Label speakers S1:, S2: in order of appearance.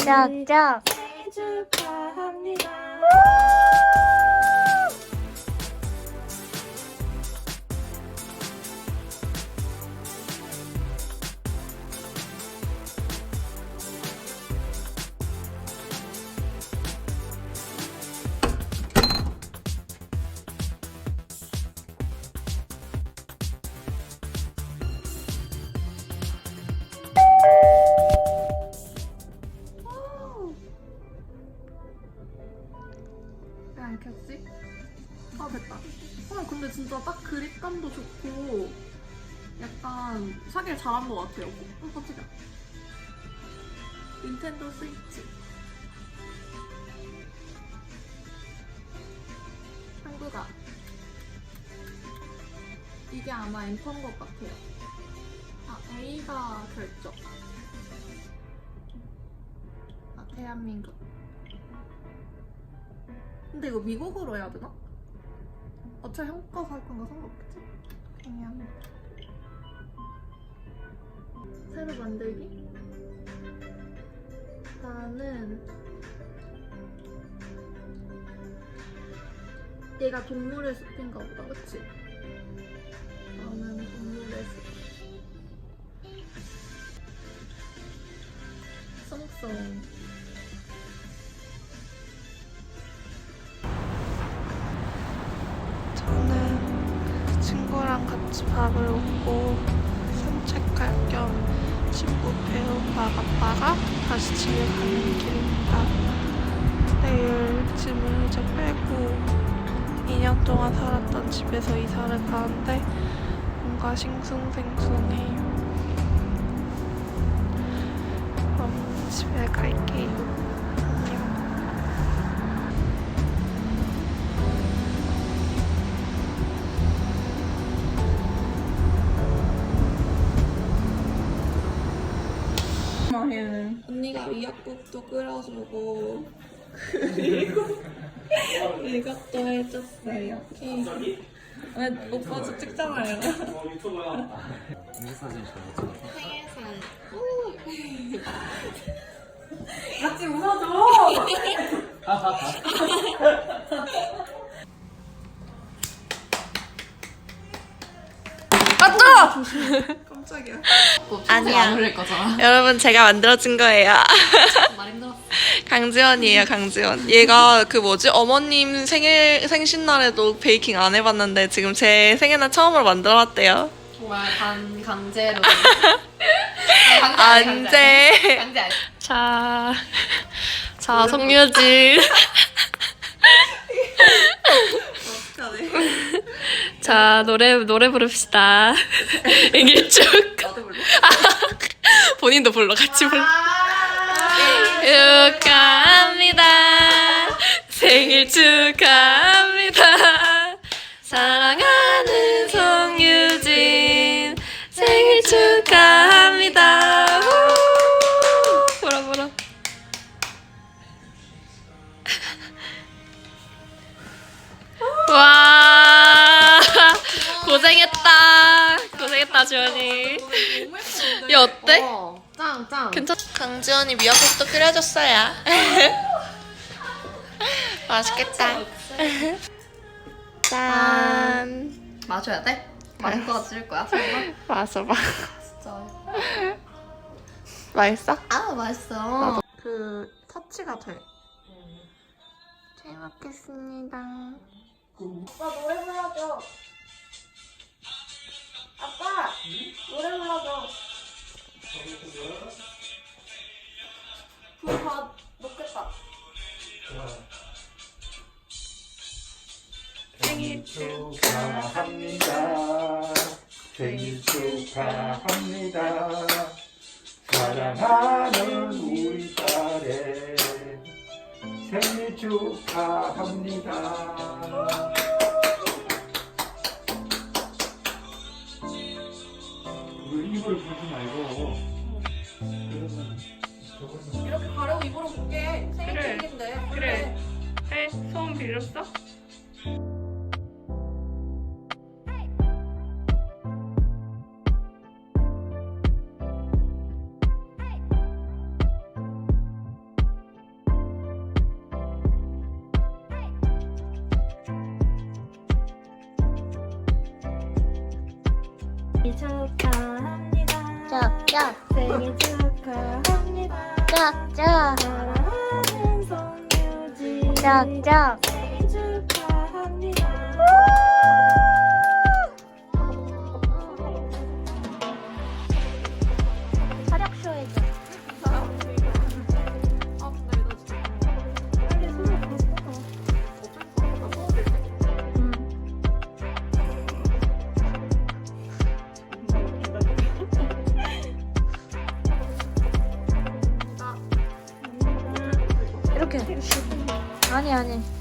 S1: 생일 축하합니다.
S2: 안 켰지? 아 됐다. 어 근데 진짜 딱 그립감도 좋고 약간 사길 잘한 것 같아요. 어 깜짝이야. 닌텐도 스위치. 한국아. 이게 아마 엠퍼인 것 같아요. 아 A가 결정. 아 대한민국. 근데 이거 미국어로 해야 되나? 어차피 한국 가서 할 건가 상관없겠지? 그냥 새로 만들기? 나는 얘가 동물의 숲인가 보다 그치? 나는 동물의 숲 성성
S3: 친구랑 같이 밥을 먹고 산책할 겸 친구 배우파 갔다가 다시 집에 가는 길입니다. 내일 짐을 이제 빼고 2년 동안 살았던 집에서 이사를 가는데 뭔가 싱숭생숭해요. 그럼 집에 갈게요. 언니가 미역국도 끓여주고 그리고 이것도 해줬어요. 케이크. 왜 오빠도 찍잖아요.
S4: 인사 사진 잘 찍었어.
S1: 같이 웃어줘.
S3: 깜짝이야.
S5: 아니야.
S6: 안 올릴 거잖아.
S3: 여러분 제가 만들어준 거예요.
S6: 말 힘들었어.
S3: 강지원이에요, 강지원. 얘가 그 뭐지 어머님 생일 생신날에도 베이킹 안 해봤는데 지금 제 생일날 처음으로 만들어봤대요.
S6: 정말 간 강제로. 아, 강제 아니.
S3: 안돼.
S6: 강제 아니.
S3: 자, 자 송유진. 자 노래 노래 부릅시다. 생일 축하. 본인도 불러 같이 불러. 축하합니다. 생일 축하합니다. 사랑하는 지원이 이 어때?
S6: 어, 짱 짱.
S3: 괜찮? 강지원이 미역국도 끓여줬어요. 맛있겠다. 짠.
S6: 마셔야 돼? 마실 거가 찔 거야? 설마?
S3: 마셔봐.
S6: 진짜.
S3: 맛있어?
S6: 아 맛있어.
S3: 그 터치가 돼. 잘 먹겠습니다.
S1: 아빠 노래 불러줘.
S7: 생일 축하합니다. 생일 축하합니다. 사랑하는 우리 딸의 생일 축하합니다. 그 입을 부지 말고 그러면 저거는
S2: 이렇게 가려고 입으로 볼게 생일
S3: 그래.
S2: 챙긴데
S3: 그래. 해? 소원 빌렸어? 축하합니다.
S5: 짝짝
S3: 생일 축하합니다.
S5: 짝짝
S3: 사랑하는 송유지
S5: 짝짝
S3: 생일 축
S5: 이렇게 아니 아니